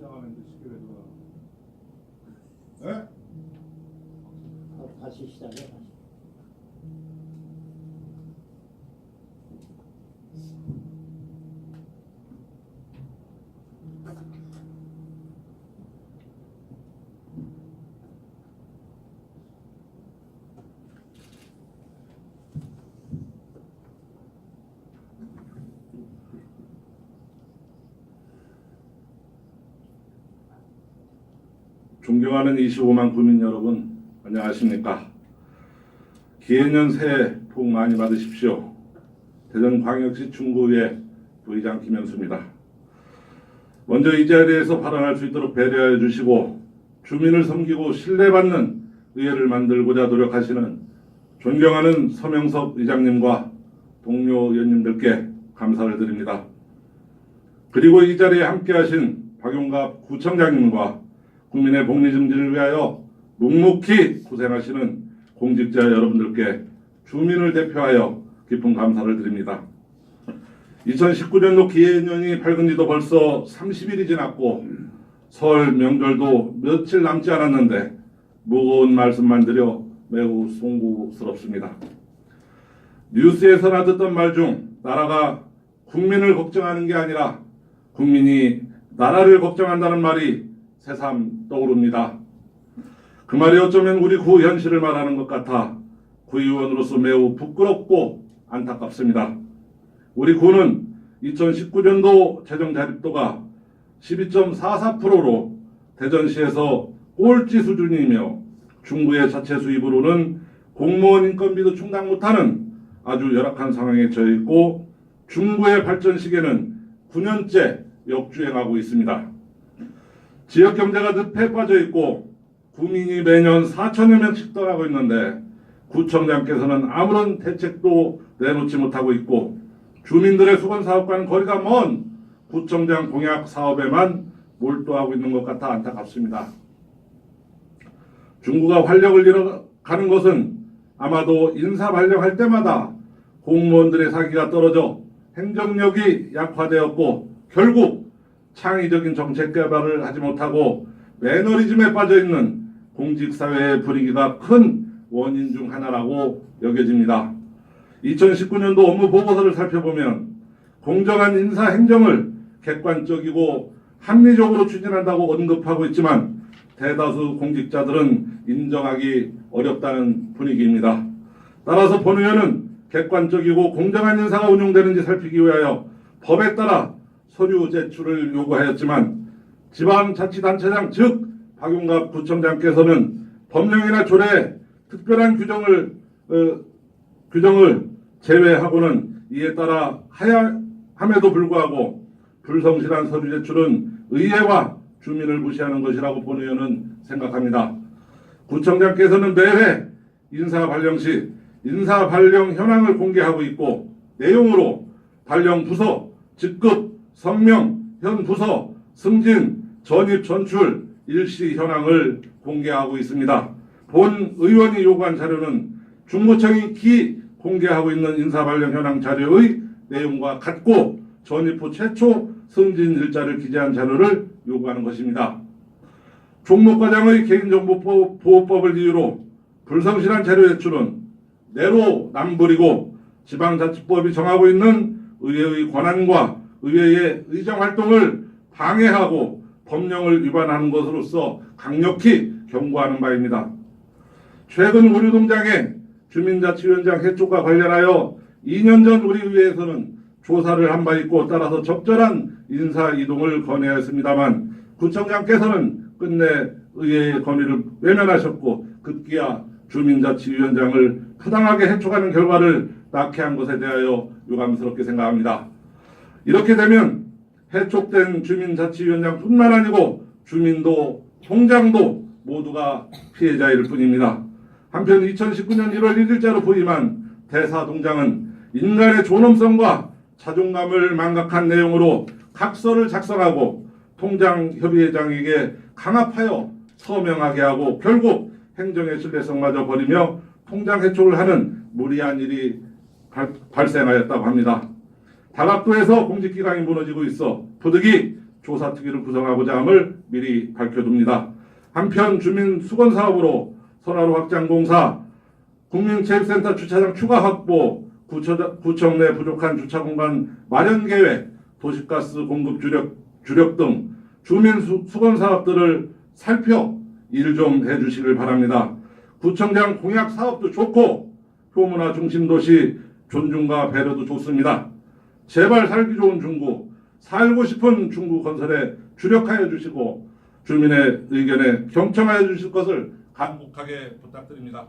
시작하는데 시계를 누가? 예? 어, 다시 시작해 다시. 존경하는 25만 국민 여러분, 안녕하십니까? 기해년 새해 복 많이 받으십시오. 대전광역시 중구의 부의장 김현수입니다. 먼저 이 자리에서 발언할 수 있도록 배려해 주시고 주민을 섬기고 신뢰받는 의회를 만들고자 노력하시는 존경하는 서명석 의장님과 동료 의원님들께 감사를 드립니다. 그리고 이 자리에 함께하신 박용갑 구청장님과 국민의 복리 증진을 위하여 묵묵히 고생하시는 공직자 여러분들께 주민을 대표하여 깊은 감사를 드립니다. 2019년도 기해년이 밝은 지도 벌써 30일이 지났고 설 명절도 며칠 남지 않았는데 무거운 말씀만 드려 매우 송구스럽습니다. 뉴스에서나 듣던 말 중 나라가 국민을 걱정하는 게 아니라 국민이 나라를 걱정한다는 말이 새삼 떠오릅니다. 그 말이 어쩌면 우리 구 현실을 말하는 것 같아 구의원으로서 매우 부끄럽고 안타깝습니다. 우리 구는 2019년도 재정 자립도가 12.44%로 대전시에서 꼴찌 수준이며 중부의 자체 수입으로는 공무원 인건비도 충당 못하는 아주 열악한 상황에 처해 있고 중구의 발전 시계는 9년째 역주행하고 있습니다. 지역 경제가 늪에 빠져 있고 국민이 매년 4천여 명씩 떠나고 있는데 구청장께서는 아무런 대책도 내놓지 못하고 있고 주민들의 수건 사업과는 거리가 먼 구청장 공약 사업에만 몰두하고 있는 것 같아 안타깝습니다. 중구가 활력을 잃어가는 것은 아마도 인사 발령할 때마다 공무원들의 사기가 떨어져 행정력이 약화되었고 결국 창의적인 정책 개발을 하지 못하고 매너리즘에 빠져 있는 공직사회의 분위기가 큰 원인 중 하나라고 여겨집니다. 2019년도 업무 보고서를 살펴보면 공정한 인사 행정을 객관적이고 합리적으로 추진한다고 언급하고 있지만 대다수 공직자들은 인정하기 어렵다는 분위기입니다. 따라서 본 의원은 객관적이고 공정한 인사가 운용되는지 살피기 위하여 법에 따라 서류 제출을 요구하였지만 지방자치단체장 즉 박용갑 구청장께서는 법령이나 조례에 특별한 규정을 어, 규정을 제외하고는 이에 따라 하야 함에도 불구하고 불성실한 서류 제출은 의회와 주민을 무시하는 것이라고 본 의원은 생각합니다. 구청장께서는 매회 인사 발령 시 인사 발령 현황을 공개하고 있고 내용으로 발령 부서, 직급, 성명, 현 부서, 승진, 전입, 전출, 일시 현황을 공개하고 있습니다. 본 의원이 요구한 자료는 중구청이 기 공개하고 있는 인사 발령 현황 자료의 내용과 같고 전입 후 최초 승진 일자를 기재한 자료를 요구하는 것입니다. 종목과장의 개인정보 보호법을 이유로 불성실한 자료 제출은 내로 남불이고 지방자치법이 정하고 있는 의회의 권한과 의회의 의정 활동을 방해하고 법령을 위반하는 것으로서 강력히 경고하는 바입니다. 최근 우리 동장의 주민자치위원장 해촉과 관련하여 2년 전 우리 의회에서는 조사를 한 바 있고 따라서 적절한 인사 이동을 건의하였습니다만 구청장께서는 끝내 의회의 건의를 외면하셨고 급기야 주민자치위원장을 부당하게 해촉하는 결과를 낳게 한 것에 대하여 유감스럽게 생각합니다. 이렇게 되면 해촉된 주민자치위원장뿐만 아니고 주민도 통장도 모두가 피해자일 뿐입니다. 한편 2019년 1월 1일자로 부임한 대사동장은 인간의 존엄성과 자존감을 망각한 내용으로 각서를 작성하고 통장협의회장에게 강압하여 서명하게 하고 결국 행정의 신뢰성마저 버리며 통장 해촉을 하는 무리한 일이 발, 발생하였다고 합니다. 다각도에서 공직기강이 무너지고 있어 부득이 조사특위를 구성하고자 함을 미리 밝혀둡니다. 한편 주민 수건 사업으로 선화로 확장 공사, 국민체육센터 주차장 추가 확보, 구처- 구청 내 부족한 주차 공간 마련 계획, 도시가스 공급 주력, 주력 등 주민 수, 수건 사업들을 살펴 일 좀 해주시길 바랍니다. 구청장 공약 사업도 좋고 효문화 중심 도시 존중과 배려도 좋습니다. 제발 살기 좋은 중구, 살고 싶은 중구 건설에 주력하여 주시고 주민의 의견에 경청하여 주실 것을 간곡하게 부탁드립니다.